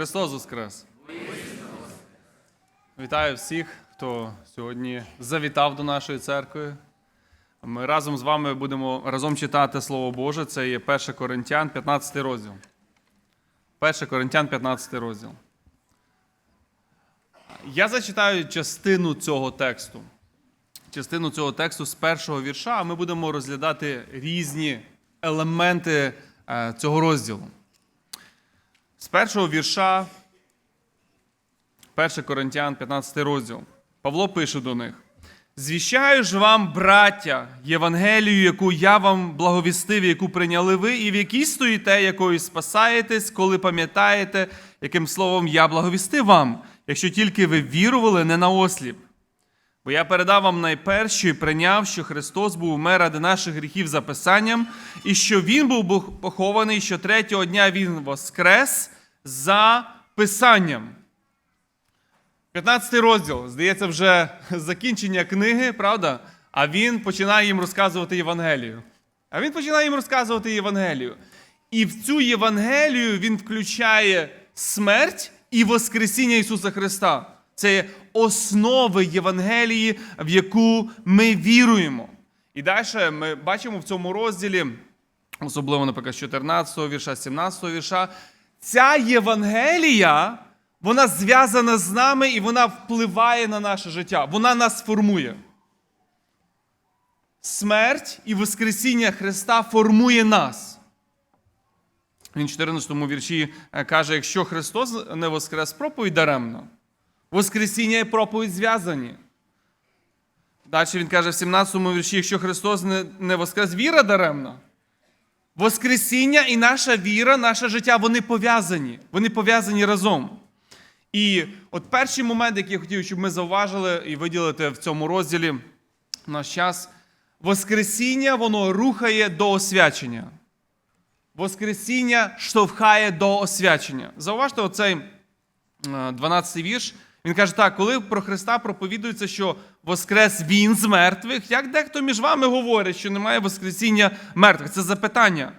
Христос Воскрес! Вітаю всіх, хто сьогодні завітав до нашої церкви. Ми разом з вами будемо разом читати Слово Боже. Це є 1 Коринтян, 15 розділ. 1 Коринтян, 15 розділ. Я зачитаю частину цього тексту. Частину цього тексту з першого вірша, а ми будемо розглядати різні елементи е, цього розділу. З першого вірша, 1 Коринтян, 15 розділ. Павло пише до них: Звіщаю ж вам, браття, Євангелію, яку я вам благовістив, яку прийняли ви, і в якій стоїте, якою спасаєтесь, коли пам'ятаєте, яким словом я благовістив вам, якщо тільки ви вірували не на осліп. Бо я передав вам найперше і прийняв, що Христос був умер ради наших гріхів за Писанням, і що Він був похований, що третього дня Він воскрес за Писанням. 15 розділ, здається, вже закінчення книги, правда? А він починає їм розказувати Євангелію. А він починає їм розказувати Євангелію. І в цю Євангелію він включає смерть і Воскресіння Ісуса Христа. Це є основи Євангелії, в яку ми віруємо. І далі ми бачимо в цьому розділі, особливо, наприклад, з 14 вірша, 17 вірша, ця Євангелія, вона зв'язана з нами і вона впливає на наше життя. Вона нас формує. Смерть і Воскресіння Христа формує нас. Він в 14 вірші е, каже: якщо Христос не воскрес, проповідь даремно. Воскресіння і проповідь зв'язані. Далі він каже в 17 вірші, якщо Христос не, воскрес, віра даремна. Воскресіння і наша віра, наше життя, вони пов'язані. Вони пов'язані разом. І от перший момент, який я хотів, щоб ми зауважили і виділити в цьому розділі наш час, Воскресіння, воно рухає до освячення. Воскресіння штовхає до освячення. Зауважте оцей 12-й вірш. Він каже так, коли про Христа проповідується, що Воскрес Він з мертвих, як дехто між вами говорить, що немає Воскресіння мертвих? Це запитання.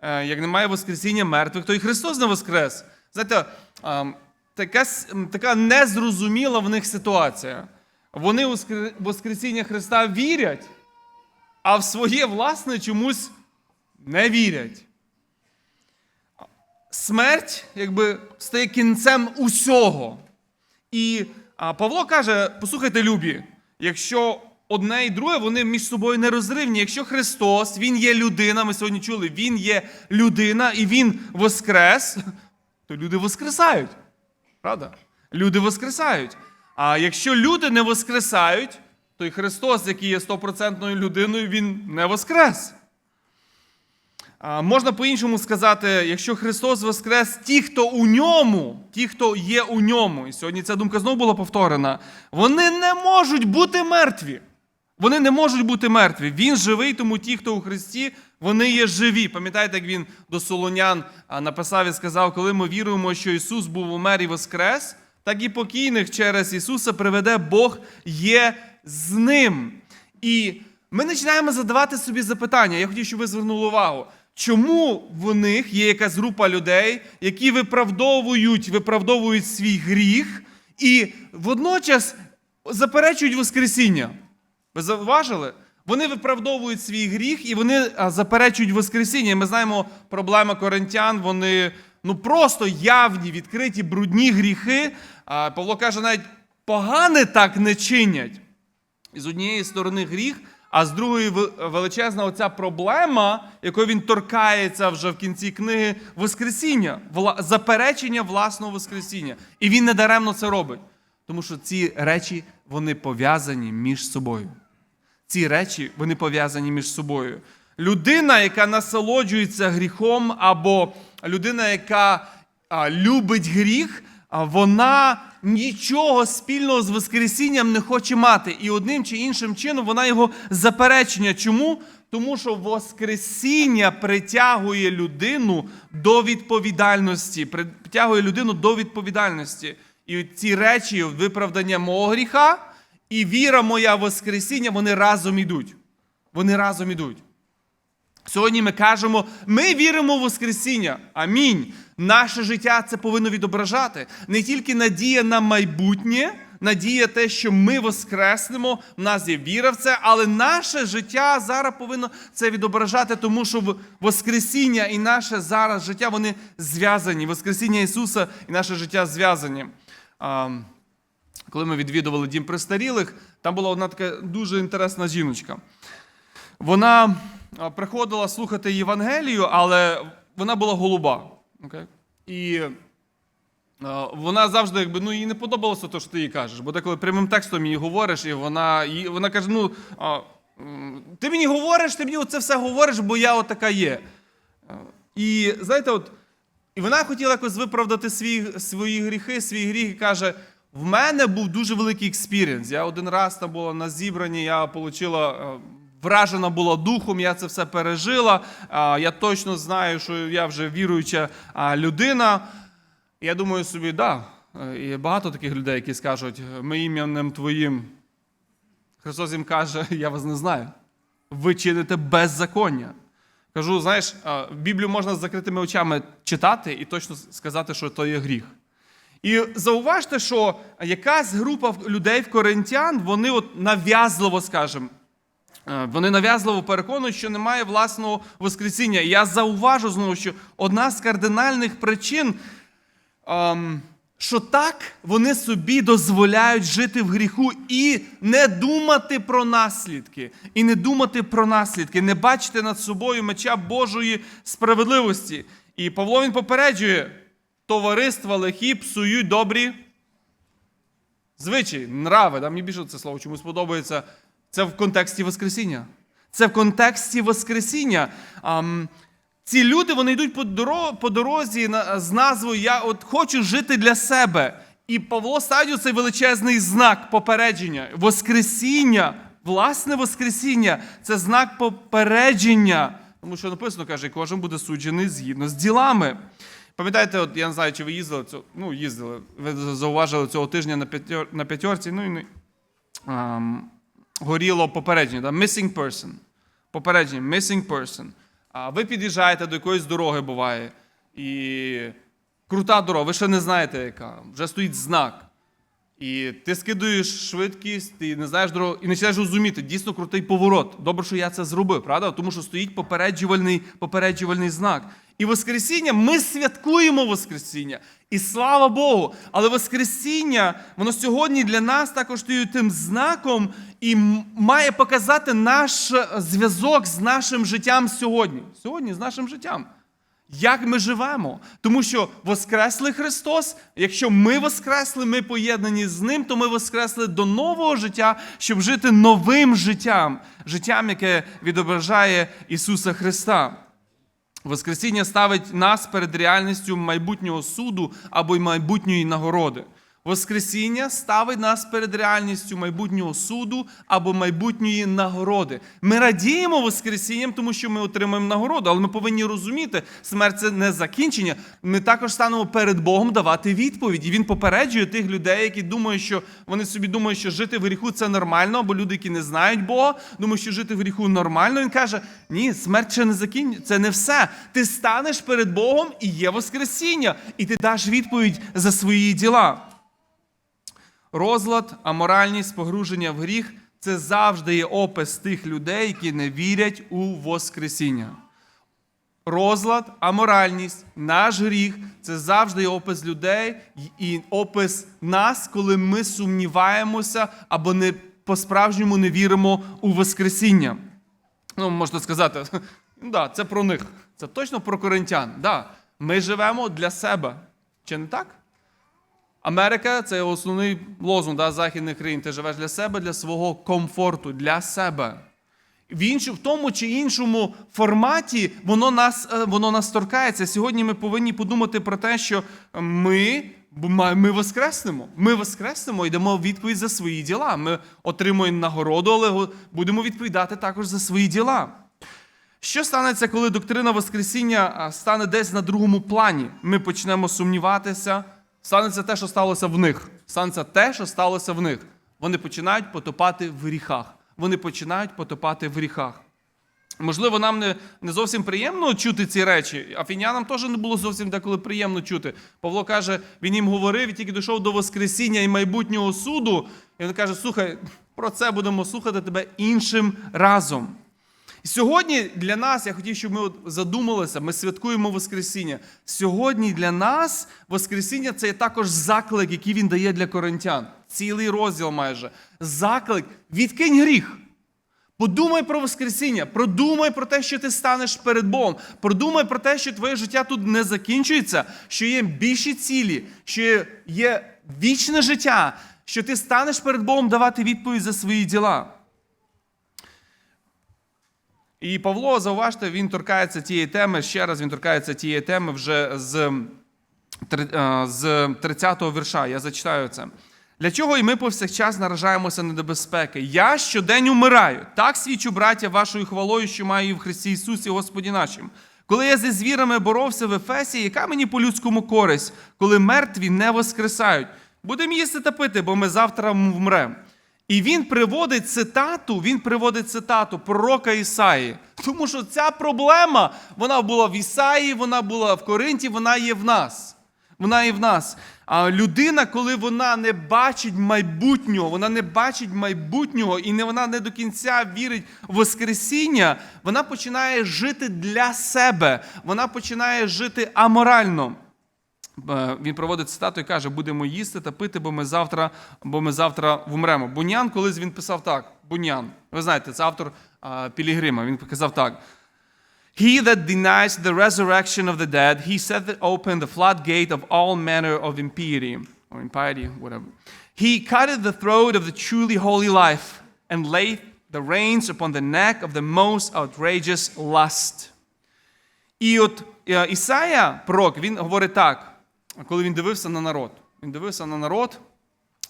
Е, Як немає Воскресіння мертвих, то і Христос не Воскрес. Знаєте, така, така незрозуміла в них ситуація. Вони у Воскресіння Христа вірять, а в своє власне чомусь не вірять. Смерть якби стає кінцем усього. І Павло каже: послухайте, любі, якщо одне і друге, вони між собою нерозривні. Якщо Христос, Він є людина, ми сьогодні чули, Він є людина і Він воскрес, то люди воскресають. Правда? Люди воскресають. А якщо люди не воскресають, то і Христос, який є стопроцентною людиною, Він не воскрес. А, Можна по-іншому сказати, якщо Христос воскрес, ті, хто у ньому, ті, хто є у ньому, і сьогодні ця думка знову була повторена, вони не можуть бути мертві. Вони не можуть бути мертві. Він живий, тому ті, хто у Христі, вони є живі. Пам'ятаєте, як він до Солонян написав і сказав, коли ми віруємо, що Ісус був умер і воскрес, так і покійних через Ісуса приведе Бог є з ним. І ми починаємо задавати собі запитання. Я хотів, щоб ви звернули увагу. Чому в них є якась група людей, які виправдовують, виправдовують свій гріх і водночас заперечують Воскресіння? Ви зауважили? Вони виправдовують свій гріх і вони заперечують Воскресіння. Ми знаємо проблеми коринтян, вони ну просто явні, відкриті, брудні гріхи. Павло каже, навіть погане так не чинять. І з однієї сторони гріх, а з другої величезна оця проблема, якою він торкається вже в кінці книги, Воскресіння, заперечення власного Воскресіння. І він недаремно це робить. Тому що ці речі вони пов'язані між собою. Ці речі вони пов'язані між собою. Людина, яка насолоджується гріхом, або людина, яка любить гріх, вона нічого спільного з Воскресінням не хоче мати. І одним чи іншим чином вона його заперечення. Чому? Тому що Воскресіння притягує людину до відповідальності, притягує людину до відповідальності. І ці речі, виправдання мого гріха і віра моя Воскресіння, вони разом ідуть. Вони разом ідуть. Сьогодні ми кажемо, ми віримо в Воскресіння. Амінь. Наше життя це повинно відображати не тільки надія на майбутнє, надія те, що ми воскреснемо, в нас є віра в це, але наше життя зараз повинно це відображати, тому що Воскресіння і наше зараз життя вони зв'язані. Воскресіння Ісуса і наше життя зв'язані. Коли ми відвідували дім престарілих, там була одна така дуже інтересна жіночка. Вона приходила слухати Євангелію, але вона була голуба. Окей? І а, вона завжди, якби, ну, їй не подобалося те, що ти їй кажеш. Бо деколи прямим текстом їй говориш, і вона, і вона каже: ну, ти мені говориш, ти мені це все говориш, бо я отака є. І знаєте, от, і вона хотіла якось виправдати свої, свої гріхи, свій гріх, і каже: в мене був дуже великий експірієнс. Я один раз там була на зібранні, я отримала, вражена була духом, я це все пережила. Я точно знаю, що я вже віруюча людина. Я думаю собі, да, є багато таких людей, які скажуть, ми іменем твоїм. Христос їм каже, я вас не знаю. Ви чините беззаконня. Кажу, знаєш, Біблію можна з закритими очами читати і точно сказати, що то є гріх. І зауважте, що якась група людей в коринтян, вони от нав'язливо, скажімо, вони нав'язливо переконують, що немає власного Воскресіння. І я зауважу знову, що одна з кардинальних причин, ем, що так вони собі дозволяють жити в гріху і не думати про наслідки, і не думати про наслідки, не бачити над собою меча Божої справедливості. І Павло він попереджує, товариства лихі псують добрі звичаї, нрави. Да? Мені більше це слово чомусь подобається. Це в контексті Воскресіння. Це в контексті Воскресіння. Ці люди вони йдуть по дорозі, з назвою Я от хочу жити для себе. І Павло ставить цей величезний знак попередження. Воскресіння, власне Воскресіння це знак попередження. Тому що написано, каже, кожен буде суджений згідно з ділами. Пам'ятаєте, от я не знаю, чи ви їздили ну, їздили, ви зауважили цього тижня на, п'ятьор, на п'ятьорці, ну і горіло попередження, да? missing person. Попередження, missing person. А ви під'їжджаєте до якоїсь дороги, буває, і крута дорога, ви ще не знаєте, яка, вже стоїть знак. І ти скидуєш швидкість, ти не знаєш дорогу, і починаєш розуміти, дійсно крутий поворот. Добре, що я це зробив, правда? Тому що стоїть попереджувальний, попереджувальний знак. І Воскресіння, ми святкуємо Воскресіння. І слава Богу! Але Воскресіння, воно сьогодні для нас також стає тим знаком і має показати наш е, зв'язок з нашим життям сьогодні. Сьогодні з нашим життям. Як ми живемо? Тому що Воскреслий Христос, якщо ми воскресли, ми поєднані з Ним, то ми воскресли до нового життя, щоб жити новим життям, життям, яке відображає Ісуса Христа. Воскресіння ставить нас перед реальністю майбутнього суду або й майбутньої нагороди. Воскресіння ставить нас перед реальністю майбутнього суду або майбутньої нагороди. Ми радіємо Воскресінням, тому що ми отримаємо нагороду, але ми повинні розуміти, смерть це не закінчення. Ми також станемо перед Богом давати відповідь. І він попереджує тих людей, які думають, що вони собі думають, що жити в гріху це нормально, або люди, які не знають Бога, думають, що жити в гріху нормально. Він каже: ні, смерть ще не закінчення, це не все. Ти станеш перед Богом і є Воскресіння, і ти даш відповідь за свої діла. Розлад, аморальність, погруження в гріх це завжди є опис тих людей, які не вірять у Воскресіння. Розлад, аморальність, наш гріх це завжди є опис людей і опис нас, коли ми сумніваємося або не по-справжньому не віримо у Воскресіння. Ну, можна сказати, да, це про них. Це точно про коринтян. Да, ми живемо для себе. Чи не так? Америка це основний лозунг да, західних країн. Ти живеш для себе, для свого комфорту, для себе. В, іншу, в тому чи іншому форматі воно нас, е, воно нас торкається. Сьогодні ми повинні подумати про те, що ми, ми воскреснемо. Ми воскреснемо і дамо відповідь за свої діла. Ми отримуємо нагороду, але будемо відповідати також за свої діла. Що станеться, коли доктрина Воскресіння стане десь на другому плані? Ми почнемо сумніватися. Станеться те, що сталося в них. Станеться те, що сталося в них. Вони починають потопати в гріхах. Вони починають потопати в гріхах. Можливо, нам не, не зовсім приємно чути ці речі. Афінянам теж не було зовсім деколи приємно чути. Павло каже, він їм говорив, і тільки дійшов до Воскресіння і майбутнього суду. І він каже: слухай, про це будемо слухати тебе іншим разом. Сьогодні для нас, я хотів, щоб ми задумалися, ми святкуємо Воскресіння. Сьогодні для нас Воскресіння це також заклик, який він дає для коринтян. Цілий розділ майже. Заклик, відкинь гріх. Подумай про Воскресіння, продумай про те, що ти станеш перед Богом. Продумай про те, що твоє життя тут не закінчується, що є більші цілі, що є вічне життя, що ти станеш перед Богом давати відповідь за свої діла. І Павло, зауважте, він торкається тієї теми, ще раз він торкається тієї теми вже з, е, з 30-го вірша. Я зачитаю це. Для чого і ми повсякчас наражаємося на небезпеки? Я щодень умираю. Так свідчу, браття, вашою хвалою, що маю в Христі Ісусі, Господі нашим. Коли я зі звірами боровся в Ефесі, яка мені по-людському користь, коли мертві не воскресають? Будемо їсти та пити, бо ми завтра вмремо. І він приводить цитату, він приводить цитату пророка Ісаї. Тому що ця проблема, вона була в Ісаї, вона була в Коринті, вона є в нас. Вона є в нас. А людина, коли вона не бачить майбутнього, вона не бачить майбутнього і не вона не до кінця вірить в Воскресіння, вона починає жити для себе, вона починає жити аморально. Е, Він проводить цитату і каже: будемо їсти та пити, бо ми завтра, бо ми завтра вмремо. Бунян, колись він писав так: Бунян. Ви знаєте, це автор Пілігрима. Він казав так. He that denies the resurrection of the dead, he set open the floodgate of all manner of impiety, or impiety, whatever. He cutteth the throat of the truly holy life, and laid the reins upon the neck of the most outrageous lust. І от е, Ісая, пророк, він говорить так, коли він дивився на народ. Він дивився на народ,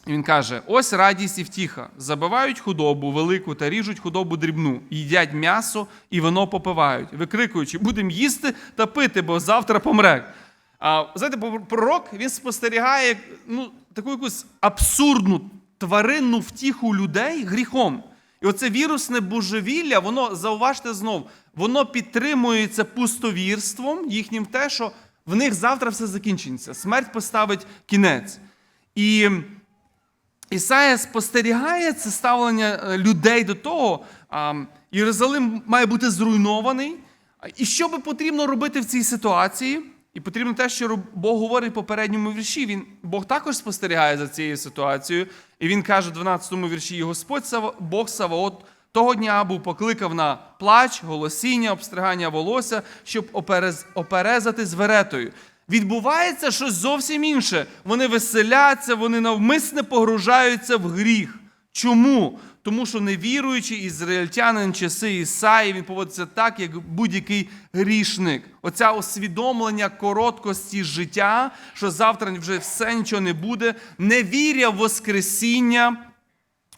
і він каже: ось радість і втіха. Забивають худобу велику та ріжуть худобу дрібну, їдять м'ясо і вино попивають, викрикуючи, будемо їсти та пити, бо завтра помре. А знаєте, пророк він спостерігає ну, таку якусь абсурдну тваринну втіху людей гріхом. І оце вірусне божевілля, воно, зауважте знов, воно підтримується пустовірством їхнім те, що в них завтра все закінчиться. Смерть поставить кінець. І Ісая спостерігає це ставлення е, людей до того, Єрусалим має бути зруйнований. І що би потрібно робити в цій ситуації? І потрібно те, що Бог говорить в попередньому вірші. Він, Бог також спостерігає за цією ситуацією. І він каже в 12-му вірші: «І Господь Бог Саваот того дня був покликав на плач, голосіння, обстригання волосся, щоб оперез, оперезати з веретою. Відбувається щось зовсім інше. Вони веселяться, вони навмисне погружаються в гріх. Чому? Тому що невіруючий ізраїльтянин часи Ісаї, він поводиться так, як будь-який грішник. Оця усвідомлення короткості життя, що завтра вже все нічого не буде, невір'я в Воскресіння,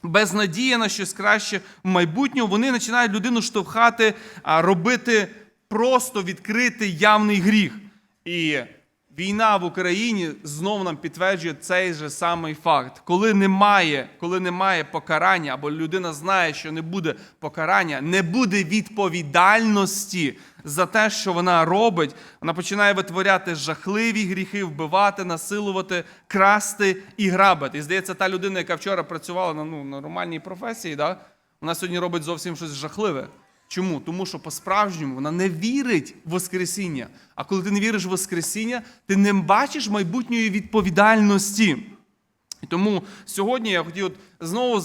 без надії на щось краще в майбутньому, вони починають людину штовхати, робити просто відкритий явний гріх. І війна в Україні знов нам підтверджує цей же самий факт. Коли немає, коли немає покарання, або людина знає, що не буде покарання, не буде відповідальності за те, що вона робить, вона починає витворяти жахливі гріхи, вбивати, насилувати, красти і грабити. І здається, та людина, яка вчора працювала на ну, нормальній професії, да, вона сьогодні робить зовсім щось жахливе. Чому? Тому що по-справжньому вона не вірить в Воскресіння. А коли ти не віриш в Воскресіння, ти не бачиш майбутньої відповідальності. І тому сьогодні я хотів от знову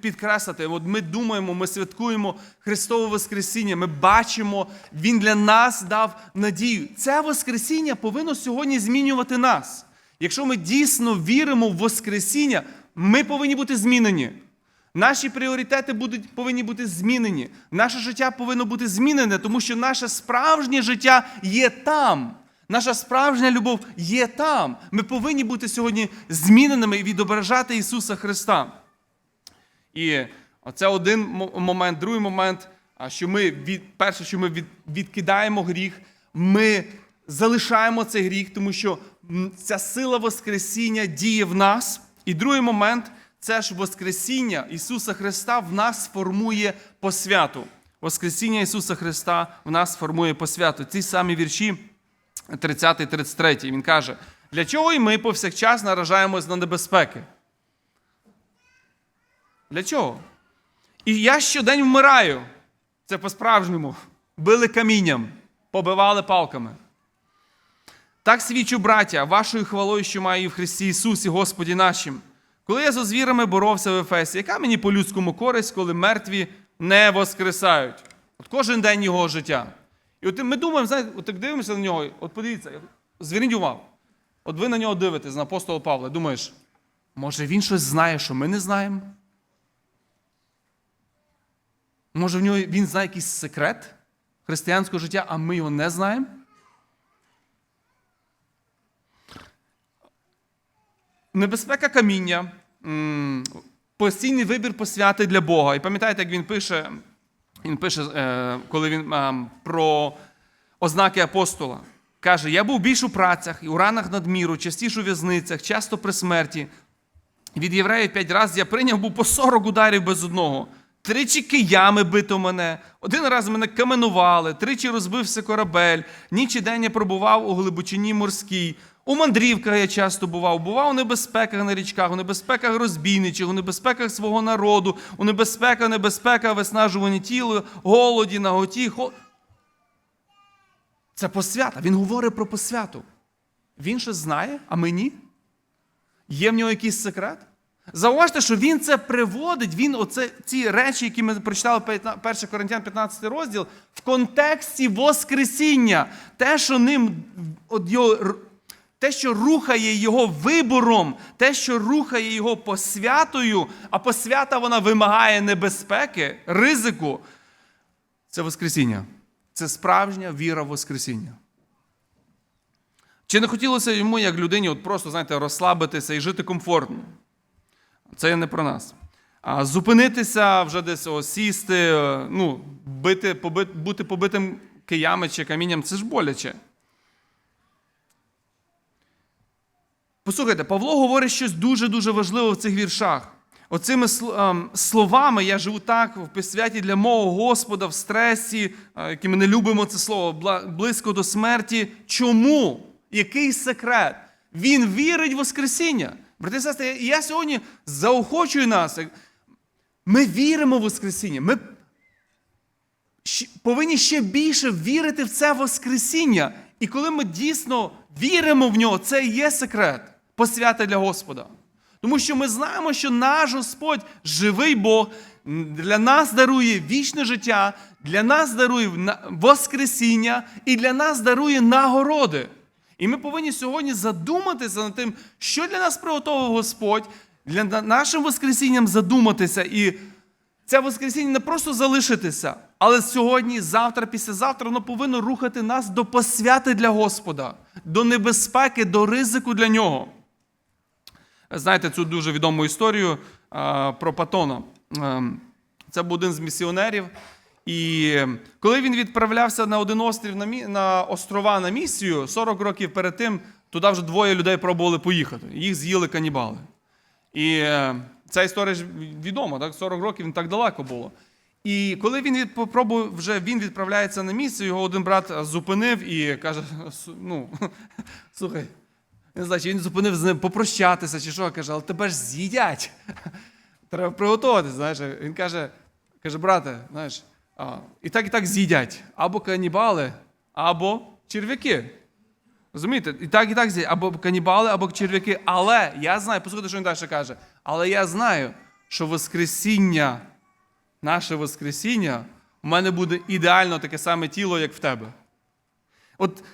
підкреслити: от ми думаємо, ми святкуємо Христове Воскресіння, ми бачимо, Він для нас дав надію. Це Воскресіння повинно сьогодні змінювати нас. Якщо ми дійсно віримо в Воскресіння, ми повинні бути змінені. Наші пріоритети будуть, повинні бути змінені. Наше життя повинно бути змінене, тому що наше справжнє життя є там. Наша справжня любов є там. Ми повинні бути сьогодні зміненими і відображати Ісуса Христа. І це один момент. Другий момент, що ми від, перше, що ми від, відкидаємо гріх, ми залишаємо цей гріх, тому що ця сила Воскресіння діє в нас. І другий момент це ж Воскресіння Ісуса Христа в нас формує посвяту. Воскресіння Ісуса Христа в нас формує посвяту. Ці самі вірші 30-33. Він каже, для чого і ми повсякчас наражаємось на небезпеки? Для чого? І я щодень вмираю. Це по-справжньому. Били камінням, побивали палками. Так свідчу, браття, вашою хвалою, що маю і в Христі Ісусі, Господі нашим. Коли я зо звірами боровся в Ефесі, яка мені по людському користь, коли мертві не воскресають? От кожен день його життя. І от ми думаємо, знаєте, от так дивимося на нього, от подивіться, зверніть увагу. От ви на нього дивитесь, на апостола Павла, думаєш, може він щось знає, що ми не знаємо? Може, в нього він знає якийсь секрет християнського життя, а ми його не знаємо? Небезпека каміння, постійний вибір посвяти для Бога. І пам'ятаєте, як він пише, він пише, е, коли він е, про ознаки апостола. Каже: Я був більш у працях і у ранах надміру, частіше у в'язницях, часто при смерті. Від євреїв п'ять разів я прийняв був по 40 ударів без одного. Тричі киями бито мене, один раз мене каменували, тричі розбився корабель, ніч і день я пробував у глибочині морській. У мандрівках я часто бував, бував у небезпеках на річках, у небезпеках розбійничих, у небезпеках свого народу, у небезпеках, небезпека, виснажувані тіло, голоді, наготі. Хо... Це посвята. Він говорить про посвяту. Він щось знає, а ми ні? Є в нього якийсь секрет? Зауважте, що він це приводить, він оце, ці речі, які ми прочитали 1 Коринтян 15 розділ, в контексті Воскресіння. Те, що ним його, те, що рухає його вибором, те, що рухає його посвятою, а посвята вона вимагає небезпеки, ризику. Це Воскресіння. Це справжня віра в Воскресіння. Чи не хотілося йому, як людині, от просто, знаєте, розслабитися і жити комфортно? Це не про нас. А зупинитися, вже десь о, сісти, ну, бити, побит, бути побитим киями чи камінням це ж боляче. Послухайте, Павло говорить щось дуже-дуже важливе в цих віршах. Оцими словами я живу так в посвяті для мого Господа в стресі, які ми не любимо це слово, близько до смерті. Чому? Який секрет? Він вірить в Воскресіння. Брати і сестри, я сьогодні заохочую нас. Ми віримо в Воскресіння. Ми повинні ще більше вірити в це Воскресіння. І коли ми дійсно віримо в нього, це є секрет посвята для Господа. Тому що ми знаємо, що наш Господь живий Бог, для нас дарує вічне життя, для нас дарує Воскресіння і для нас дарує нагороди. І ми повинні сьогодні задуматися над тим, що для нас приготував Господь, для нашим Воскресінням задуматися. І це Воскресіння не просто залишитися, але сьогодні, завтра, післязавтра, воно повинно рухати нас до посвяти для Господа, до небезпеки, до ризику для нього. Знаєте цю дуже відому історію а, про Патона. А, це був один з місіонерів. І коли він відправлявся на один острів на, острова на місію, 40 років перед тим туди вже двоє людей пробували поїхати. Їх з'їли канібали. І е, ця історія ж відома, так? 40 років він так далеко було. І коли він від... попробував, вже він відправляється на місію, його один брат зупинив і каже: ну, слухай, не знаю, чи він зупинив з ним попрощатися, чи що, каже, але тебе ж з'їдять. Треба приготуватися. знаєш. Він каже, каже, брате, знаєш. А, І так і так з'їдять або канібали, або черв'яки. Розумієте? І так і так з'їдять, або канібали, або черв'яки. Але я знаю, послухайте, що він далі каже. Але я знаю, що Воскресіння, наше Воскресіння, у мене буде ідеально таке саме тіло, як в тебе. От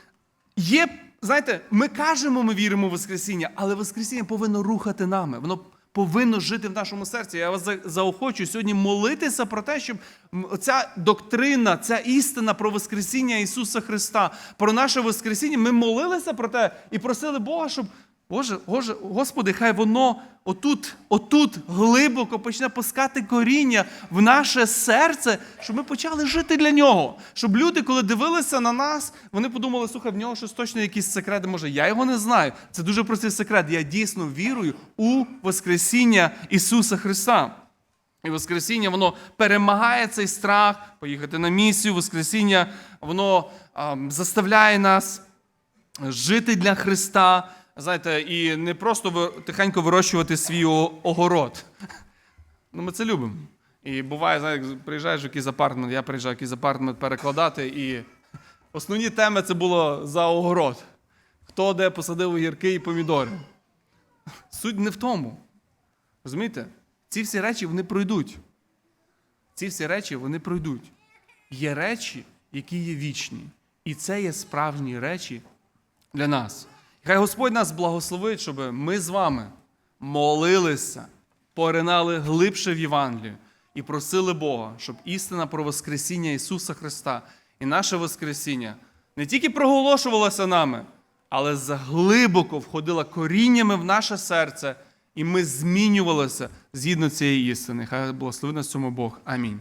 є, знаєте, ми кажемо, ми віримо в Воскресіння, але Воскресіння повинно рухати нами. Воно повинно жити в нашому серці. Я вас заохочу сьогодні молитися про те, щоб ця доктрина, ця істина про Воскресіння Ісуса Христа, про наше Воскресіння, ми молилися про те і просили Бога, щоб Боже, Боже, Господи, хай воно отут, отут глибоко почне пускати коріння в наше серце, щоб ми почали жити для нього. Щоб люди, коли дивилися на нас, вони подумали, слухай, в нього щось точно якісь секрети. Може, я його не знаю. Це дуже простий секрет. Я дійсно вірую у Воскресіння Ісуса Христа. І Воскресіння воно перемагає цей страх, поїхати на місію. Воскресіння воно а, заставляє нас жити для Христа. Знаєте, і не просто тихенько вирощувати свій огород. Ну, ми це любимо. І буває, знаєте, приїжджаєш в якийсь апартмент, я приїжджаю в якийсь апартмент перекладати, і основні теми це було за огород. Хто де посадив огірки і помідори. Суть не в тому. Розумієте? Ці всі речі вони пройдуть. Ці всі речі вони пройдуть. Є речі, які є вічні. І це є справжні речі для нас. Хай Господь нас благословить, щоб ми з вами молилися, поринали глибше в Євангелію і просили Бога, щоб істина про Воскресіння Ісуса Христа і наше Воскресіння не тільки проголошувалося нами, але заглибоко входила коріннями в наше серце, і ми змінювалися згідно цієї істини. Хай благословить нас цьому Бог. Амінь.